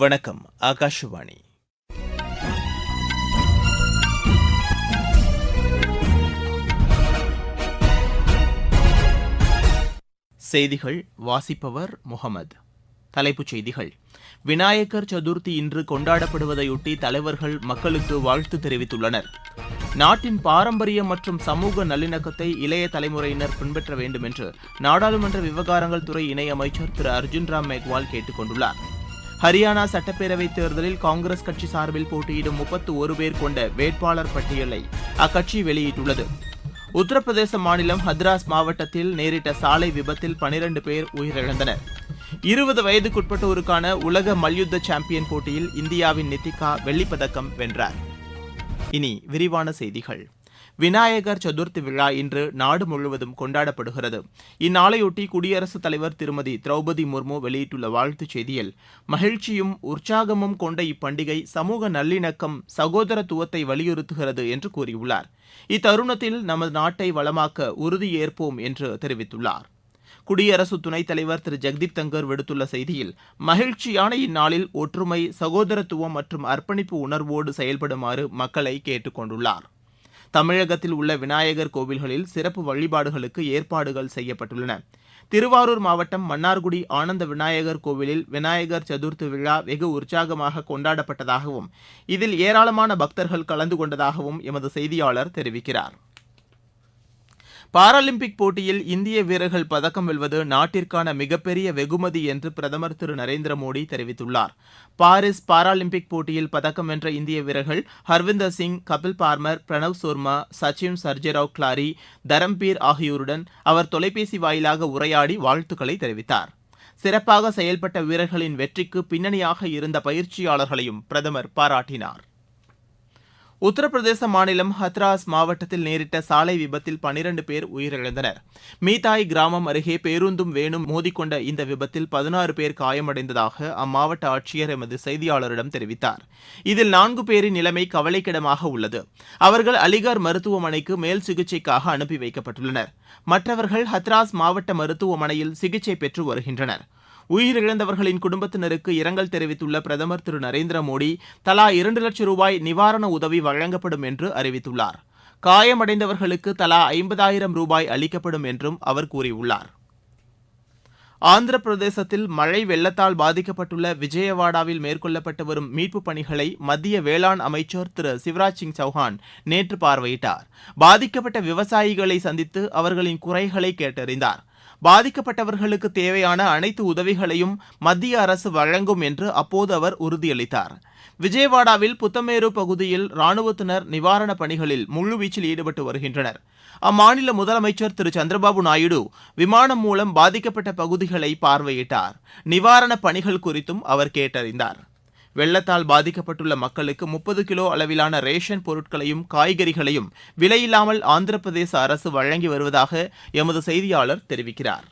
வணக்கம் ஆகாஷவாணி. செய்திகள் வாசிப்பவர் முகமது. தலைப்புச் செய்திகள். விநாயகர் சதுர்த்தி இன்று கொண்டாடப்படுவதையொட்டி தலைவர்கள் மக்களுக்கு வாழ்த்து தெரிவித்துள்ளனர். நாட்டின் பாரம்பரியம் மற்றும் சமூக நல்லிணக்கத்தை இளைய தலைமுறையினர் பின்பற்ற வேண்டும் என்று நாடாளுமன்ற விவகாரங்கள் துறை இணையமைச்சர் திரு அர்ஜுன் ராம் மேக்வால் கேட்டுக் கொண்டுள்ளார் ஹரியானா சட்டப்பேரவைத் தேர்தலில் காங்கிரஸ் கட்சி சார்பில் போட்டியிடும் முப்பத்து ஒரு பேர் கொண்ட வேட்பாளர் பட்டியலை அக்கட்சி வெளியிட்டுள்ளது. உத்தரப்பிரதேச மாநிலம் ஹத்ராஸ் மாவட்டத்தில் நேரிட்ட சாலை விபத்தில் பனிரண்டு பேர் உயிரிழந்தனர். இருபது வயதுக்குட்பட்டோருக்கான உலக மல்யுத்த சாம்பியன் போட்டியில் இந்தியாவின் நித்திகா வெள்ளிப்பதக்கம் வென்றார். இனி விரிவான செய்திகள். விநாயகர் சதுர்த்தி விழா இன்று நாடு முழுவதும் கொண்டாடப்படுகிறது. இந்நாளையொட்டி குடியரசுத் தலைவர் திருமதி திரௌபதி முர்மு வெளியிட்டுள்ள வாழ்த்துச் செய்தியில் மகிழ்ச்சியும் உற்சாகமும் கொண்ட இப்பண்டிகை சமூக நல்லிணக்கம் சகோதரத்துவத்தை வலியுறுத்துகிறது என்று கூறியுள்ளார். இத்தருணத்தில் நமது நாட்டை வளமாக்க உறுதியேற்போம் என்று தெரிவித்துள்ளார். குடியரசு துணைத் தலைவர் திரு. ஜெக்தீப் தங்கர் விடுத்துள்ள செய்தியில் மகிழ்ச்சியான இந்நாளில் ஒற்றுமை சகோதரத்துவம் மற்றும் அர்ப்பணிப்பு உணர்வோடு செயல்படுமாறு மக்களை கேட்டுக்கொண்டுள்ளார் தமிழகத்தில் உள்ள விநாயகர் கோவில்களில் சிறப்பு வழிபாடுகளுக்கு ஏற்பாடுகள் செய்யப்பட்டுள்ளன. திருவாரூர் மாவட்டம் மன்னார்குடி ஆனந்த விநாயகர் கோவிலில் விநாயகர் சதுர்த்தி விழா வெகு உற்சாகமாக கொண்டாடப்பட்டதாகவும் இதில் ஏராளமான பக்தர்கள் கலந்து கொண்டதாகவும் எமது செய்தியாளர் தெரிவிக்கிறார். பாராலிம்பிக் போட்டியில் இந்திய வீரர்கள் பதக்கம் வெல்வது நாட்டிற்கான மிகப்பெரிய வெகுமதி என்று பிரதமர் திரு நரேந்திர மோடி தெரிவித்துள்ளார். பாரிஸ் பாராலிம்பிக் போட்டியில் பதக்கம் வென்ற இந்திய வீரர்கள் ஹர்விந்தர் சிங் கபில் பார்மர் பிரணவ் சோர்மா சச்சின் சர்ஜேராவ் கிளாரி தரம்பீர் ஆகியோருடன் அவர் தொலைபேசி வாயிலாக உரையாடி வாழ்த்துக்களை தெரிவித்தார். சிறப்பாக செயல்பட்ட வீரர்களின் வெற்றிக்கு பின்னணியாக இருந்த பயிற்சியாளர்களையும் பிரதமர் பாராட்டினார். உத்தரப்பிரதேச மாநிலம் ஹத்ராஸ் மாவட்டத்தில் நேரிட்ட சாலை விபத்தில் பனிரண்டு பேர் உயிரிழந்தனர். மீதாய் கிராமம் அருகே பேருந்தும் வேணும் மோதிக்கொண்ட இந்த விபத்தில் பதினாறு பேர் காயமடைந்ததாக அம்மாவட்ட ஆட்சியர் எமது செய்தியாளரிடம் தெரிவித்தார். இதில் நான்கு பேரின் நிலைமை கவலைக்கிடமாக உள்ளது. அவர்கள் அலிகார் மருத்துவமனைக்கு மேல் சிகிச்சைக்காக அனுப்பி வைக்கப்பட்டுள்ளனர். மற்றவர்கள் ஹத்ராஸ் மாவட்ட மருத்துவமனையில் சிகிச்சை பெற்று வருகின்றனர். உயிரிழந்தவர்களின் குடும்பத்தினருக்கு இரங்கல் தெரிவித்துள்ள பிரதமர் திரு நரேந்திர மோடி தலா இரண்டு லட்சம் ரூபாய் நிவாரண உதவி வழங்கப்படும் என்று அறிவித்துள்ளார். காயமடைந்தவர்களுக்கு தலா ஐம்பதாயிரம் ரூபாய் அளிக்கப்படும் என்றும் அவர் கூறியுள்ளார். ஆந்திர பிரதேசத்தில் மழை வெள்ளத்தால் பாதிக்கப்பட்டுள்ள விஜயவாடாவில் மேற்கொள்ளப்பட்டு வரும் மீட்புப் பணிகளை மத்திய வேளாண் அமைச்சர் திரு சிவராஜ் சிங் சௌஹான் நேற்று பார்வையிட்டார். பாதிக்கப்பட்ட விவசாயிகளை சந்தித்து அவர்களின் குறைகளை கேட்டறிந்தார். பாதிக்கப்பட்டவர்களுக்கு தேவையான அனைத்து உதவிகளையும் மத்திய அரசு வழங்கும் என்று அப்போது அவர் உறுதியளித்தார். விஜயவாடாவில் புத்தமேரு பகுதியில் ராணுவத்தினர் நிவாரணப் பணிகளில் முழுவீச்சில் ஈடுபட்டு வருகின்றனர். அம்மாநில முதலமைச்சர் திரு. சந்திரபாபு நாயுடு விமானம் மூலம் பாதிக்கப்பட்ட பகுதிகளை பார்வையிட்டார். நிவாரணப் பணிகள் குறித்தும் அவர் கேட்டறிந்தார். வெள்ளத்தால் பாதிக்கப்பட்டுள்ள மக்களுக்கு முப்பது கிலோ அளவிலான ரேஷன் பொருட்களையும் காய்கறிகளையும் விலையில்லாமல் ஆந்திர பிரதேச அரசு வழங்கி வருவதாக எமது செய்தியாளர் தெரிவிக்கிறார்.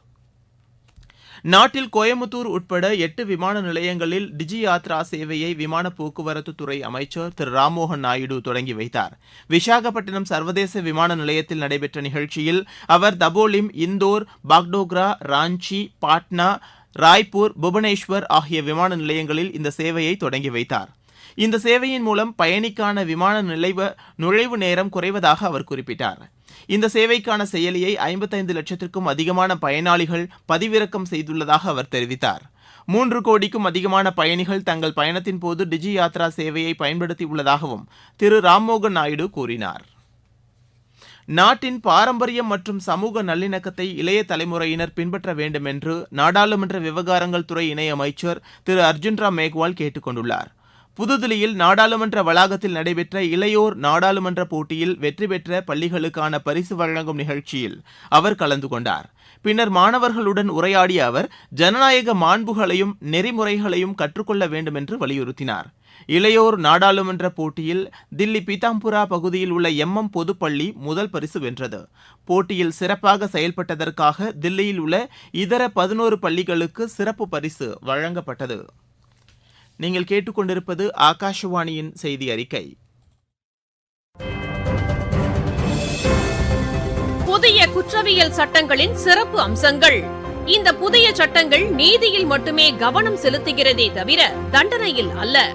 நாட்டில் கோயம்புத்தூர் உட்பட எட்டு விமான நிலையங்களில் டிஜி யாத்ரா சேவையை விமான போக்குவரத்து துறை அமைச்சர் திரு ராம்மோகன் நாயுடு தொடங்கி வைத்தார். விசாகப்பட்டினம் சர்வதேச விமான நிலையத்தில் நடைபெற்ற நிகழ்ச்சியில் அவர் தபோலிம் இந்தோர் பாக்டோக்ரா ராஞ்சி பாட்னா ராய்ப்பூர் புவனேஸ்வர் ஆகிய விமான நிலையங்களில் இந்த சேவையை தொடங்கி வைத்தார். இந்த சேவையின் மூலம் பயணிக்கான விமான நிலைவ நுழைவு நேரம் குறைவதாக அவர் குறிப்பிட்டார். இந்த சேவைக்கான செயலியை ஐம்பத்தைந்து லட்சத்திற்கும் அதிகமான பயனாளிகள் பதிவிறக்கம் செய்துள்ளதாக அவர் தெரிவித்தார். மூன்று கோடிக்கும் அதிகமான பயணிகள் தங்கள் பயணத்தின் போது டிஜி யாத்ரா சேவையை பயன்படுத்தியுள்ளதாகவும் திரு ராம்மோகன் நாயுடு கூறினார். நாட்டின் பாரம்பரியம் மற்றும் சமூக நல்லிணக்கத்தை இளைய தலைமுறையினர் பின்பற்ற வேண்டும் என்று நாடாளுமன்ற விவகாரங்கள் துறை இணையமைச்சர் திரு அர்ஜுன் ராம் மேக்வால் கேட்டுக் கொண்டுள்ளார். புதுதில்லியில் நாடாளுமன்ற வளாகத்தில் நடைபெற்ற இளையோர் நாடாளுமன்ற போட்டியில் வெற்றி பெற்ற பள்ளிகளுக்கான பரிசு வழங்கும் நிகழ்ச்சியில் அவர் கலந்து கொண்டார். பின்னர் மாணவர்களுடன் உரையாடிய அவர் ஜனநாயக மாண்புகளையும் நெறிமுறைகளையும் கற்றுக்கொள்ள வேண்டும் என்று வலியுறுத்தினார். இளையோர் நாடாளுமன்ற போட்டியில் தில்லி பீதாம்புரா பகுதியில் உள்ள எம் எம் பொதுப்பள்ளி முதல் பரிசு வென்றது. போட்டியில் சிறப்பாக செயல்பட்டதற்காக தில்லியில் உள்ள இதர பதினோரு பள்ளிகளுக்கு சிறப்பு பரிசு வழங்கப்பட்டது. நீங்கள் கேட்டுக்கொண்டிருப்பது ஆகாஷவாணியின் செய்தி அறிக்கை. புதிய குற்றவியல் சட்டங்களின் சிறப்பு அம்சங்கள். இந்த புதிய சட்டங்கள் நீதியில் மட்டுமே கவனம் செலுத்துகிறதே தவிர தண்டனையில் அல்ல.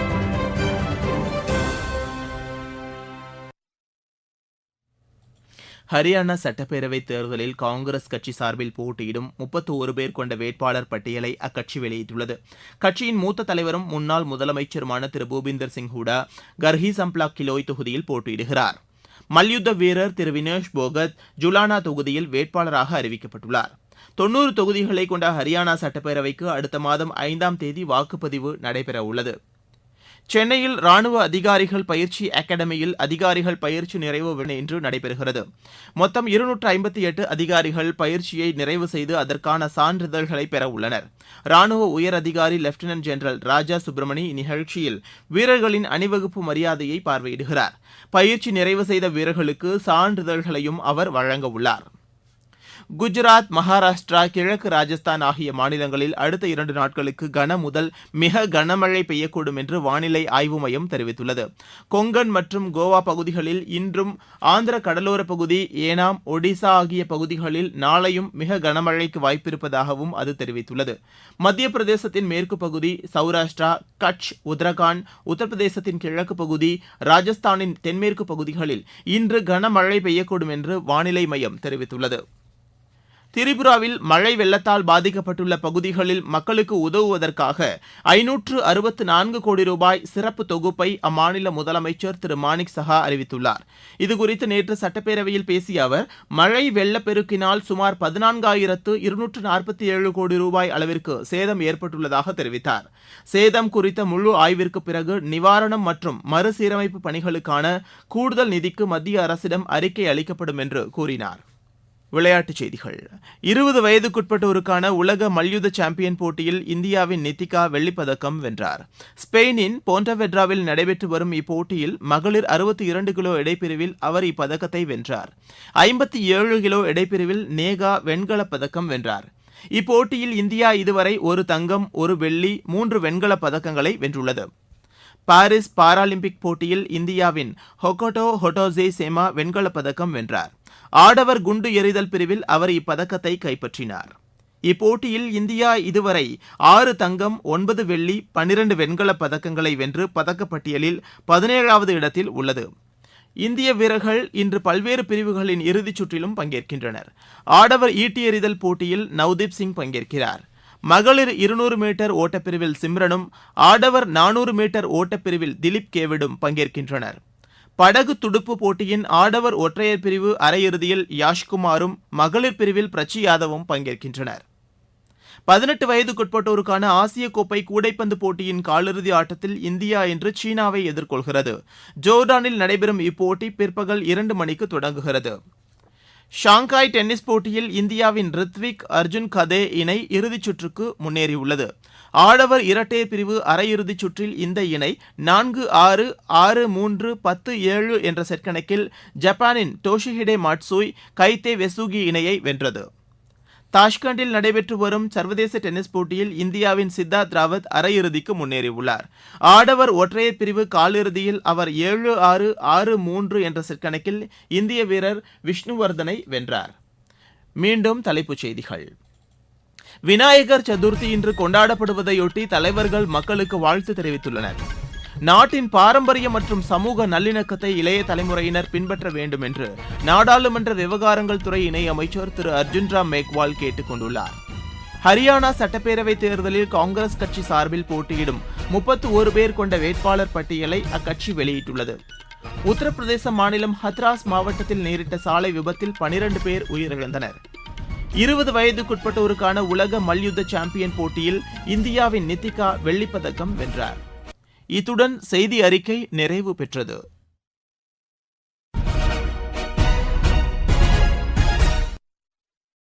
ஹரியானா சட்டப்பேரவைத் தேர்தலில் காங்கிரஸ் கட்சி சார்பில் போட்டியிடும் முப்பத்து ஒரு பேர் கொண்ட வேட்பாளர் பட்டியலை அக்கட்சி வெளியிட்டுள்ளது. கட்சியின் மூத்த தலைவரும் முன்னாள் முதலமைச்சருமான திரு. பூபிந்தர் சிங் ஹூடா கர்ஹி சம்ப்லா கிலோய் தொகுதியில் போட்டியிடுகிறார். மல்யுத்த வீரர் திரு. வினேஷ் போகத் ஜுலானா தொகுதியில் வேட்பாளராக அறிவிக்கப்பட்டுள்ளார். தொன்னூறு தொகுதிகளை கொண்ட ஹரியானா சட்டப்பேரவைக்கு அடுத்த மாதம் ஐந்தாம் தேதி வாக்குப்பதிவு நடைபெறவுள்ளது. சென்னையில் ராணுவ அதிகாரிகள் பயிற்சி அகாடமியில் அதிகாரிகள் பயிற்சி நிறைவு விழா இன்று நடைபெறுகிறது. மொத்தம் இருநூற்று ஐம்பத்தி எட்டு அதிகாரிகள் பயிற்சியை நிறைவு செய்து அதற்கான சான்றிதழ்களை பெற உள்ளனர். ராணுவ உயர் அதிகாரி லெப்டினன்ட் ஜெனரல் ராஜா சுப்பிரமணி இந்நிகழ்ச்சியில் வீரர்களின் அணிவகுப்பு மரியாதையை பார்வையிடுகிறார். பயிற்சி நிறைவு செய்த வீரர்களுக்கு சான்றிதழ்களையும் அவர் வழங்க உள்ளார். குஜராத் மகாராஷ்டிரா கிழக்கு ராஜஸ்தான் ஆகிய மாநிலங்களில் அடுத்த இரண்டு நாட்களுக்கு கன முதல் மிக கனமழை பெய்யக்கூடும் என்று வானிலை ஆய்வு மையம் தெரிவித்துள்ளது. கொங்கன் மற்றும் கோவா பகுதிகளில் இன்றும் ஆந்திர கடலோர பகுதி ஏனாம் ஒடிசா ஆகிய பகுதிகளில் நாளையும் மிக கனமழைக்கு வாய்ப்பிருப்பதாகவும் அது தெரிவித்துள்ளது. மத்திய பிரதேசத்தின் மேற்கு பகுதி சௌராஷ்டிரா கட்ச் உத்தரகாண்ட் உத்தரப்பிரதேசத்தின் கிழக்கு பகுதி ராஜஸ்தானின் தென்மேற்கு பகுதிகளில் இன்று கனமழை பெய்யக்கூடும் என்று வானிலை மையம் தெரிவித்துள்ளது. திரிபுராவில் மழை வெள்ளத்தால் பாதிக்கப்பட்டுள்ள பகுதிகளில் மக்களுக்கு உதவுவதற்காக ஐநூற்று அறுபத்து நான்கு கோடி ரூபாய் சிறப்பு தொகுப்பை அம்மாநில முதலமைச்சர் திரு மாணிக் சஹா அறிவித்துள்ளார். இதுகுறித்து நேற்று சட்டப்பேரவையில் பேசிய அவர் மழை வெள்ளப்பெருக்கினால் சுமார் பதினான்காயிரத்து இருநூற்று நாற்பத்தி ஏழு கோடி ரூபாய் அளவிற்கு சேதம் ஏற்பட்டுள்ளதாக தெரிவித்தார். சேதம் குறித்த முழு ஆய்விற்கு பிறகு நிவாரணம் மற்றும் மறுசீரமைப்பு பணிகளுக்கான கூடுதல் நிதிக்கு மத்திய அரசிடம் அறிக்கை அளிக்கப்படும் என்று கூறினார். விளையாட்டுச் செய்திகள். இருபது வயதுக்குட்பட்டோருக்கான உலக மல்யுத்த சாம்பியன் போட்டியில் இந்தியாவின் நித்திகா வெள்ளிப்பதக்கம் வென்றார். ஸ்பெயினின் போண்டவெட்ராவில் நடைபெற்று வரும் இப்போட்டியில் மகளிர் அறுபத்தி இரண்டு கிலோ இடைப்பிரிவில் அவர் இப்பதக்கத்தை வென்றார். ஐம்பத்தி ஏழு கிலோ இடைப்பிரிவில் நேகா வெண்கலப் பதக்கம் வென்றார். இப்போட்டியில் இந்தியா இதுவரை ஒரு தங்கம் ஒரு வெள்ளி மூன்று வெண்கலப் பதக்கங்களை வென்றுள்ளது. பாரிஸ் பாராலிம்பிக் போட்டியில் இந்தியாவின் ஹொகோட்டோ ஹொட்டோசே சேமா வெண்கலப் பதக்கம் வென்றார். ஆடவர் குண்டு எறிதல் பிரிவில் அவர் இப்பதக்கத்தை கைப்பற்றினார். இப்போட்டியில் இந்தியா இதுவரை ஆறு தங்கம் ஒன்பது வெள்ளி பனிரண்டு வெண்கலப் பதக்கங்களை வென்று பதக்கப்பட்டியலில் பதினேழாவது இடத்தில் உள்ளது. இந்திய வீரர்கள் இன்று பல்வேறு பிரிவுகளின் இறுதிச் சுற்றிலும் பங்கேற்கின்றனர். ஆடவர் ஈட்டி எறிதல் போட்டியில் நவ்தீப் சிங் பங்கேற்கிறார். மகளிர் இருநூறு மீட்டர் ஓட்டப்பிரிவில் சிம்ரனும் ஆடவர் நானூறு மீட்டர் ஓட்டப்பிரிவில் திலீப் கேவிடும் பங்கேற்கின்றனர். படகு துடுப்பு போட்டியின் ஆடவர் ஒற்றையர் பிரிவு அரையிறுதியில் யாஷ்குமாரும் மகளிர் பிரிவில் பிரச்சி யாதவும் பங்கேற்கின்றனர். பதினெட்டு வயதுக்குட்பட்டோருக்கான ஆசிய கோப்பை கூடைப்பந்து போட்டியின் காலிறுதி ஆட்டத்தில் இந்தியா இன்று சீனாவை எதிர்கொள்கிறது. ஜோர்டானில் நடைபெறும் இப்போட்டி பிற்பகல் இரண்டு மணிக்கு தொடங்குகிறது. ஷாங்காய் டென்னிஸ் போட்டியில் இந்தியாவின் ரித்விக் அர்ஜுன் கதே இணை இறுதிச் சுற்றுக்கு முன்னேறியுள்ளது. ஆடவர் இரட்டையர் பிரிவு அரையிறுதிச் சுற்றில் இந்த இணை நான்கு ஆறு ஆறு மூன்று பத்து ஏழு என்ற செட் கணக்கில் ஜப்பானின் டோஷிஹிடே மாட்சூய் கைத்தே வெசுகி இணையை வென்றது. தாஷ்கண்டில் நடைபெற்று வரும் சர்வதேச டென்னிஸ் போட்டியில் இந்தியாவின் சித்தார்த் ராவத் அரையிறுதிக்கு முன்னேறியுள்ளார். ஆடவர் ஒற்றையர் பிரிவு காலிறுதியில் அவர் ஏழு ஆறு ஆறு மூன்று என்ற செட் கணக்கில் இந்திய வீரர் விஷ்ணுவர்தனை வென்றார். மீண்டும் தலைப்புச் செய்திகள். விநாயகர் சதுர்த்தி இன்று கொண்டாடப்படுவதையொட்டி தலைவர்கள் மக்களுக்கு வாழ்த்து தெரிவித்துள்ளனர். நாட்டின் பாரம்பரிய மற்றும் சமூக நல்லிணக்கத்தை இளைய தலைமுறையினர் பின்பற்ற வேண்டும் என்று நாடாளுமன்ற விவகாரங்கள் துறை இணை அமைச்சர் திரு அர்ஜுன் ராம் மேக்வால் கேட்டுக் கொண்டுள்ளார். ஹரியானா சட்டப்பேரவை தேர்தலில் காங்கிரஸ் கட்சி சார்பில் போட்டியிடும் முப்பத்து ஒரு பேர் கொண்ட வேட்பாளர் பட்டியலை அக்கட்சி வெளியிட்டுள்ளது. உத்தரப்பிரதேச மாநிலம் ஹத்ராஸ் மாவட்டத்தில் நேரிட்ட சாலை விபத்தில் பனிரண்டு பேர் உயிரிழந்தனர். இருபது வயதுக்குட்பட்டோருக்கான உலக மல்யுத்த சாம்பியன் போட்டியில் இந்தியாவின் நித்திகா வெள்ளிப்பதக்கம் வென்றார். இத்துடன் செய்தி அறிக்கை நிறைவு பெற்றது.